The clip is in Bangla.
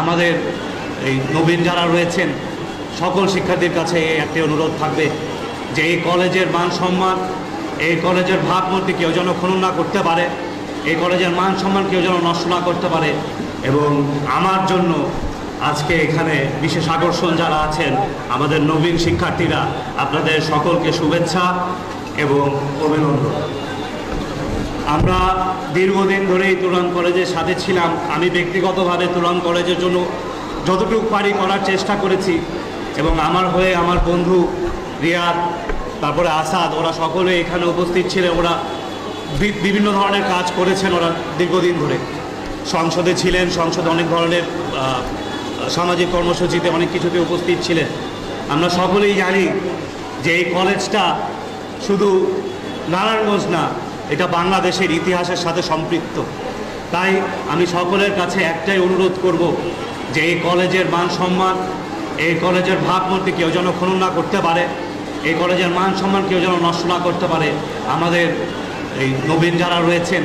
আমাদের এই নবীন যারা রয়েছেন, সকল শিক্ষার্থীর কাছে একটি অনুরোধ থাকবে যে এই কলেজের মান সম্মান, এই কলেজের ভাবমূর্তি কেউ যেন খনন না করতে পারে, এই কলেজের মান সম্মান কেউ যেন নষ্ট না করতে পারে এবং আমার জন্য আজকে এখানে বিশেষ আকর্ষণ যারা আছেন, আমাদের নবীন শিক্ষার্থীরা, আপনাদের সকলকে শুভেচ্ছা এবং অভিনন্দন। আমরা দীর্ঘদিন ধরেই তুরান কলেজের সাথে ছিলাম। আমি ব্যক্তিগতভাবে তুরান কলেজের জন্য যতটুকু পারি করার চেষ্টা করেছি এবং আমার হয়ে আমার বন্ধু রিয়াদ, তারপরে আসাদ, ওরা সকলে এখানে উপস্থিত ছিলেন। ওরা বিভিন্ন ধরনের কাজ করেছেন ওরা দীর্ঘদিন ধরে। সংসদে ছিলেন, সংসদে অনেক ধরনের সামাজিক কর্মসূচিতে অনেক কিছুতে উপস্থিত ছিলেন। আমরা সকলেই জানি যে এই কলেজটা শুধু নারায়ণগঞ্জ না এটা বাংলাদেশের ইতিহাসের সাথে সম্পৃক্ত। তাই আমি সকলের কাছে একটাই অনুরোধ করব যে এই কলেজের মান সম্মান, এই কলেজের ভাবমূর্তি কেউ যেন খনন না করতে পারে, এই কলেজের মান সম্মান কেউ যেন নষ্ট না করতে পারে। আমাদের এই নবীন যারা রয়েছেন